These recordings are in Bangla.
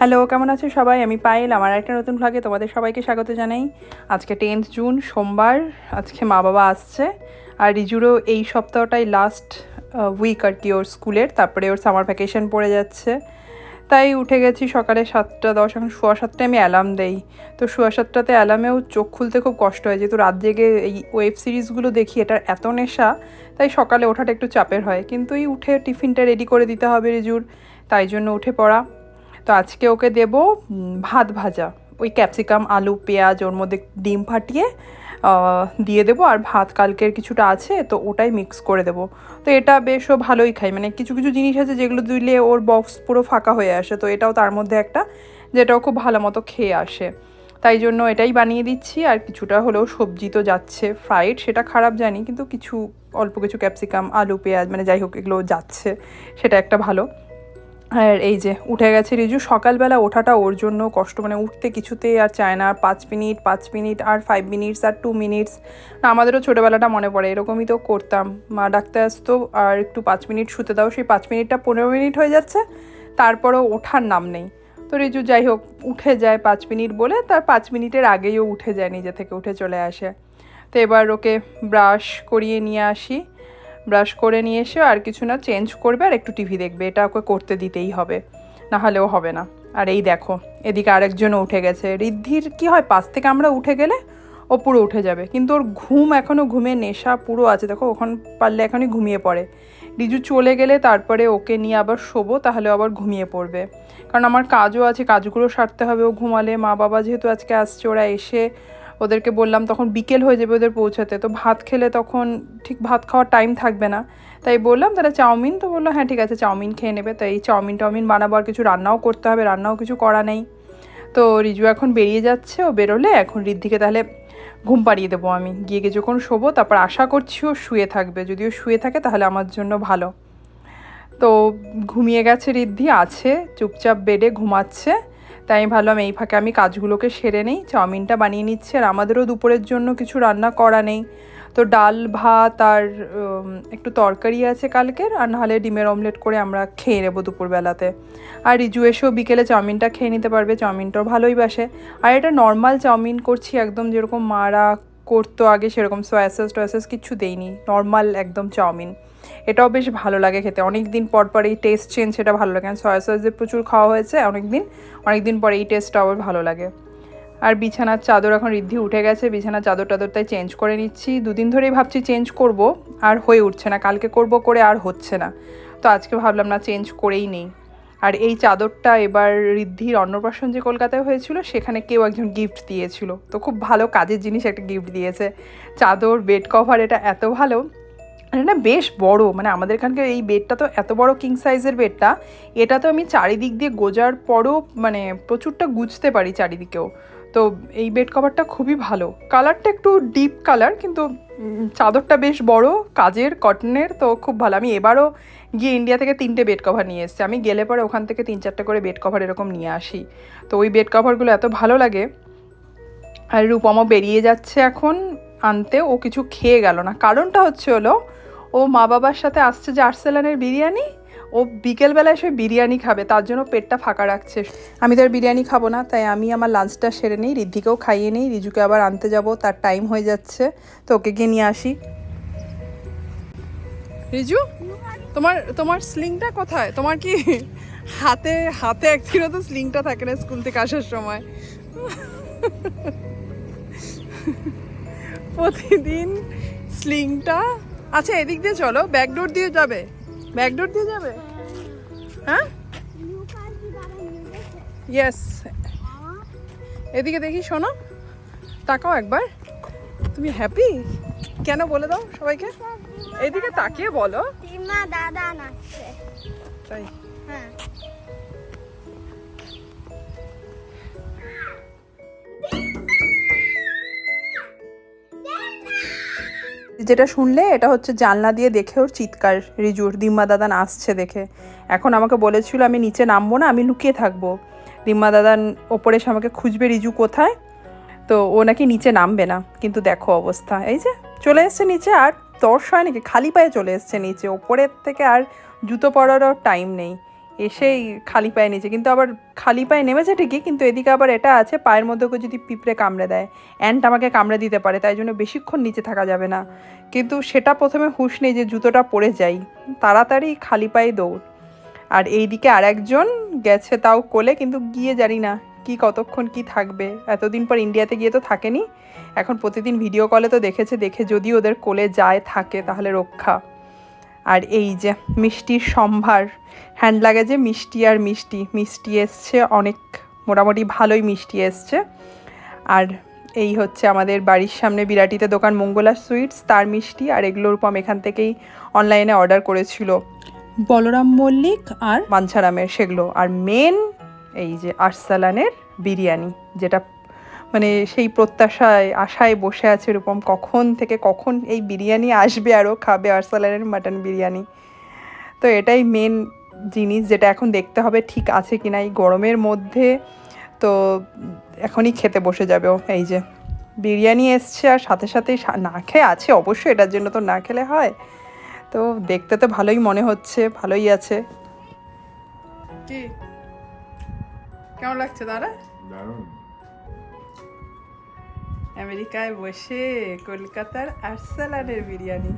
হ্যালো কেমন আছো সবাই? আমি পায়েল, আমার একটা নতুন ভ্লগে তোমাদের সবাইকে স্বাগত জানাই। আজকে টেন্থ জুন সোমবার, আজকে মা বাবা আসছে। আর রিজুরও এই সপ্তাহটাই লাস্ট উইক আর কি ওর স্কুলের, তারপরে ওর সামার ভ্যাকেশন পড়ে যাচ্ছে। তাই উঠে গেছি সকালে সাতটা দশ, এখন সোয়া সাতটায় আমি অ্যালার্ম দেই। তো সোয়া সাতটাতে অ্যালার্মেও চোখ খুলতে খুব কষ্ট হয়, যেহেতু রাত জেগে এই ওয়েব সিরিজগুলো দেখি, এটার এত নেশা, তাই সকালে ওঠাটা একটু চাপের হয়। কিন্তু এই উঠে টিফিনটা রেডি করে দিতে হবে রিজুর, তাই জন্য উঠে পড়া। তো আজকে ওকে দেব ভাত ভাজা। ওই ক্যাপসিকাম, আলু, পেঁয়াজ, ওর মধ্যে ডিম ফাটিয়ে দিয়ে দেবো। আর ভাত কালকের কিছুটা আছে, তো ওটাই মিক্স করে দেবো। তো এটা বেশও ভালোই খাই মানে কিছু কিছু জিনিস আছে যেগুলো দিলে ওর বক্স পুরো ফাঁকা হয়ে আসে। তো এটাও তার মধ্যে একটা যেটাও খুব ভালো মতো খেয়ে আসে। তাই জন্য এটাই বানিয়ে দিচ্ছি। আর কিছুটা হলেও সবজি তো যাচ্ছে। ফ্রাইড সেটা খারাপ জানি, কিন্তু কিছু অল্প কিছু ক্যাপসিকাম, আলু, পেঁয়াজ মানে যাই হোক, এগুলো যাচ্ছে। সেটা একটা ভালো। আর এই যে উঠে গেছে রিজু, সকালবেলা ওঠাটা ওর জন্য কষ্ট। মানে উঠতে কিছুতে আর চায় না, আর পাঁচ মিনিট পাঁচ মিনিট, আর ফাইভ মিনিটস আর টু মিনিটস আমাদেরও ছোটোবেলাটা মনে পড়ে, এরকমই তো করতাম। মা ডাকতে আসতো, আর একটু পাঁচ মিনিট শুতে দাও, সেই পাঁচ মিনিটটা পনেরো মিনিট হয়ে যাচ্ছে, তারপরেও ওঠার নাম নেই। তো রিজু যাই হোক, উঠে যায় পাঁচ মিনিট বলে, তার পাঁচ মিনিটের আগেই ও উঠে যায়, নিজে থেকে উঠে চলে আসে। তো এবার ওকে ব্রাশ করিয়ে নিয়ে আসি। ব্রাশ করে নিয়ে এসে আর কিছু না, চেঞ্জ করবে আর একটু টিভি দেখবে। এটা ওকে করতে দিতেই হবে না হলেও হবে না। আর এই দেখো, এদিকে আরেকজনও উঠে গেছে। ঋদ্ধির কি হয়, পাশ থেকে আমরা উঠে গেলে ও পুরো উঠে যাবে। কিন্তু ওর ঘুম এখনও ঘুমে নেশা পুরো আছে। দেখো, ওখান পারলে এখনই ঘুমিয়ে পড়ে। রিজু চলে গেলে তারপরে ওকে নিয়ে আবার শোবো, তাহলে আবার ঘুমিয়ে পড়বে। কারণ আমার কাজও আছে, কাজগুলো সারতে হবে। ও ঘুমালে মা বাবা যেহেতু আজকে আসছে, ওরা এসে ওদেরকে বললাম, তখন বিকেল হয়ে যাবে ওদের পৌঁছাতে। তো ভাত খেলে তখন ঠিক ভাত খাওয়ার টাইম থাকবে না। তাই বললাম, তাহলে চাউমিন? তো বলল হ্যাঁ ঠিক আছে, চাউমিন খেয়ে নেবে। তাই চাউমিন টাউমিন বানাবো আর কিছু রান্নাও করতে হবে, রান্নাও কিছু করা নেই। তো রিজু এখন বেরিয়ে যাচ্ছে, ও বেরোলে, এখন রিদ্ধিকে তাহলে ঘুম পাড়িয়ে দেবো আমি। গিয়ে কিছুক্ষণ শোবো, তারপর আশা করছি ও শুয়ে থাকবে। যদিও শুয়ে থাকে, তাহলে আমার জন্য ভালো। তো ঘুমিয়ে গেছে রিদ্ধি আছে, চুপচাপ বেডে ঘুমাচ্ছে। তাই আমি ভাবলাম, এই ফাঁকে আমি কাজগুলোকে সেরে নেই, চাউমিনটা বানিয়ে নিচ্ছি, আর আমাদেরও দুপুরের জন্য কিছু রান্না করা নেই। তো ডাল, ভাত আর একটু তরকারি আছে কালকের, আর নাহলে ডিমের অমলেট করে আমরা খেয়ে নেব দুপুরবেলাতে। আর রিজু এসেও বিকেলে চাউমিনটা খেয়ে নিতে পারবে, চাউমিনটাও ভালোই বাসে। আর এটা নর্মাল চাউমিন করছি, একদম যেরকম মারা করতো আগে, সেরকম সয়া সস কিছু দেইনি, নর্মাল একদম চাউমিন। এটাও বেশ ভালো লাগে খেতে। অনেক দিন পর পর এই টেস্ট চেঞ্জ সেটা ভালো লাগে। কারণ সয়া সস যে প্রচুর খাওয়া হয়েছে অনেক দিন অনেক দিন পরে এই টেস্টটা আবার ভালো লাগে। আর বিছানার চাদর এখন রিদ্ধি উঠে গেছে, বিছানার চাদর টাদর তাই চেঞ্জ করে নিচ্ছি। দুদিন ধরেই ভাবছি চেঞ্জ করব, আর হয়ে উঠছে না। কালকে করব করে আর হচ্ছে না। তো আজকে ভাবলাম না চেঞ্জ করেই নেই। আর এই চাদরটা এবার ঋদ্ধির অন্নপ্রাশন যে কলকাতায় হয়েছিল, সেখানে কেউ একজন গিফট দিয়েছিল। তো খুব ভালো কাজের জিনিস একটা গিফট দিয়েছে। চাদর বেড কভার এটা এত ভালো। এটা বেশ বড়। মানে আমাদের এখানকার এই বেডটা তো এত বড় কিং সাইজের বেডটা, এটা তো আমি চারিদিক দিয়ে গোজার পরও মানে প্রচুরটা গুছতে পারি চারিদিকেও। তো এই বেড কভারটা খুবই ভালো। কালারটা একটু ডিপ কালার কিন্তু চাদরটা বেশ বড়, কাজের কটনের তো খুব ভালো। আমি এবারও গিয়ে ইন্ডিয়া থেকে তিনটে বেড কভার নিয়ে এসেছি। আমি গেলে পরে ওখান থেকে তিন চারটে করে বেড কভার এরকম নিয়ে আসি। তো ওই বেড কভারগুলো এত ভালো লাগে। আর রূপমও বেরিয়ে যাচ্ছে এখন আনতে। ও কিছু খেয়ে গেল না। কারণটা হচ্ছে হলো ও মা বাবার সাথে আসছে যে আর্সেলানের বিরিয়ানি? ও বিকেলবেলায় সে বিরিয়ানি খাবে, তার জন্য পেটটা ফাঁকা রাখছে। আমি তো আর বিরিয়ানি খাব না, তাই আমি আমার লাঞ্চটা সেরে নিই, রিদ্ধিকেও খাইয়ে নিই, রিজুকে আবার আনতে যাব, তার টাইম হয়ে যাচ্ছে, তো ওকে গিয়ে নিয়ে আসি। রিজু, তোমার তোমার স্লিংটা কোথায়? তোমার কি হাতে হাতে একদিনও তো স্লিংটা থাকে না স্কুল থেকে আসার সময়? প্রতিদিন স্লিংটা আচ্ছা এদিক দিয়ে চলো। ব্যাকডোর দিয়ে যাবে। ব্যাকডোর দিয়ে যাবে? হ্যাঁ? ইয়েস এদিকে দেখি শোনো। তাকাও একবার। তুমি হ্যাপি কেন বলে দাও সবাইকে? এদিকে তাকিয়ে বলো। দাদা নাচছে। তাই। হ্যাঁ। যেটা শুনলে এটা হচ্ছে জানলা দিয়ে দেখে ওর চিৎকার, রিজুর দিম্মা দাদান আসছে দেখে। এখন আমাকে বলেছিল আমি নিচে নামবো না, আমি লুকিয়ে থাকব। দিম্মা দাদান ওপরে এসে আমাকে খুঁজবে, রিজু কোথায়? তো ও নাকি নিচে নামবে না, কিন্তু দেখো অবস্থা। এই যে, চলে এসছে নিচে আর তর্স হয় নাকি? খালি পায়ে চলে এসছে নিচে। ওপরের থেকে আর জুতো পরারও টাইম নেই। এসেই খালি পায়ে নিচে। কিন্তু আবার খালি পায়ে নেমেছে ঠিকই, কিন্তু এদিকে আবার এটা আছে, পায়ের মধ্যে যদি পিঁপড়ে কামড়ে দেয়। অ্যান্ট আমাকে কামড়ে দিতে পারে, তাই জন্য বেশিক্ষণ নিচে থাকা যাবে না। কিন্তু সেটা প্রথমে হুঁশ নেই যে জুতোটা পরে যাই। তাড়াতাড়ি খালি পায়ে দৌড়। আর এইদিকে আরেকজন গেছে তাও কোলে, কিন্তু গিয়ে জানি না কি কতক্ষণ কি থাকবে। এতদিন পর ইন্ডিয়াতে গিয়ে তো থাকেনি। এখন প্রতিদিন ভিডিও কলে তো দেখেছে, দেখে যদি ওদের কোলে যায়, থাকে, তাহলে রক্ষা। আর এই যে মিষ্টির সম্ভার হ্যান্ড লাগেজে মিষ্টি আর মিষ্টি মিষ্টি এসছে অনেক মোটামুটি ভালোই মিষ্টি এসছে। আর এই হচ্ছে আমাদের বাড়ির সামনে বিরাটিতে দোকান মঙ্গলা সুইটস তার মিষ্টি আর এগুলোর রূপম এখান থেকেই অনলাইনে অর্ডার করেছিল। বলরাম মল্লিক আর মানছারামের সেগুলো। আর মেন এই যে আরসালানের বিরিয়ানি যেটা মানে সেই প্রত্যাশায় আশায় বসে আছে এরকম কখন থেকে কখন এই বিরিয়ানি আসবে আরও খাবে আরসালানের মাটন বিরিয়ানি। তো এটাই মেন জিনিস যেটা এখন দেখতে হবে ঠিক আছে কি না এই গরমের মধ্যে। তো এখনই খেতে বসে যাবে ও এই যে। বিরিয়ানি এসছে আর সাথে সাথে না খেয়ে আছে অবশ্যই এটার জন্য তো না খেলে হয়। তো দেখতে তো ভালোই মনে হচ্ছে ভালোই আছে। কি? কেমন লাগছে দাদা দারুণ। আমেরিকায় বসে কলকাতার আরসালানের বিরিয়ানি।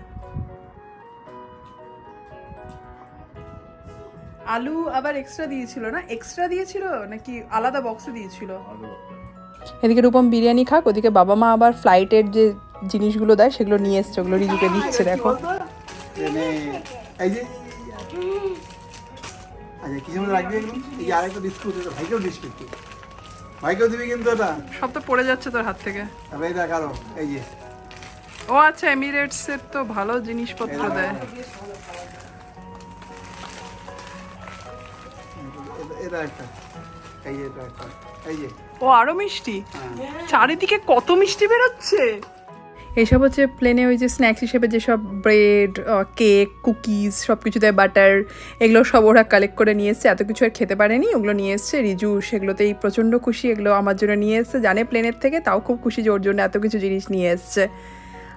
আলু আবার এক্সট্রা দিয়েছিল না? এক্সট্রা দিয়েছিল নাকি আলাদা বক্সে দিয়েছিল? এদিকে রূপম বিরিয়ানি খাক ওদিকে বাবা মা আবার ফ্লাইটের যে জিনিসগুলো দেয় সেগুলো নিয়ে এসছে ওগুলো রিজুকে দিচ্ছে দেখো। ট্রেনে এই যে আচ্ছা কিছু এগুলো? এই আরেকটা বিস্কুট ভাইকেও কিন্তু ভাইকেও দিবি কিন্তু এটা? সব তো পড়ে যাচ্ছে তোর হাত থেকে। তবে এটা কারও এই যে। ও আচ্ছা এমিরেটস এর তো ভালো জিনিসপত্র দেয়। এটা- এটা একটা এই যে এটা একটা এই যে। ও আরও মিষ্টি? হ্যাঁ। চারিদিকে কত মিষ্টি বেরোচ্ছে? এসব হচ্ছে প্লেনে ওই যে স্ন্যাক্স হিসেবে যেসব ব্রেড কেক কুকিজ সব কিছু দেয় বাটার এগুলো সব ওরা কালেক্ট করে নিয়ে এসছে। এত কিছু আর খেতে পারেনি, ওগুলো নিয়ে এসছে। রিজু, সেগুলোতেই প্রচণ্ড খুশি, এগুলো আমার জন্য নিয়ে এসছে। জানে প্লেনের থেকে, তাও খুব খুশি যে ওর জন্য এত কিছু জিনিস নিয়ে এসছে।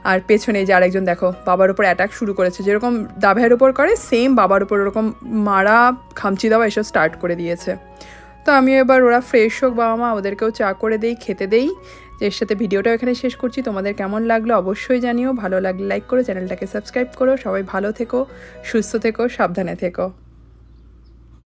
আর পেছনে যে আরেকজন, দেখো, বাবার উপর অ্যাটাক শুরু করেছে। যেরকম দাভের উপর করে সেম বাবার উপর ওরকম মারা, খামচি দেওয়া এসব স্টার্ট করে দিয়েছে। তো আমি এবার ওরা ফ্রেশ হোক বাবা মা, ওদেরকেও চা করে দেই, খেতে দেই। এর সাথে ভিডিওটাও এখানে শেষ করছি। তোমাদের কেমন লাগল অবশ্যই জানিও। ভালো লাগলে লাইক করো, চ্যানেলটাকে সাবস্ক্রাইব করো। সবাই ভালো থেকো, সুস্থ থেকো, সাবধানে থেকো।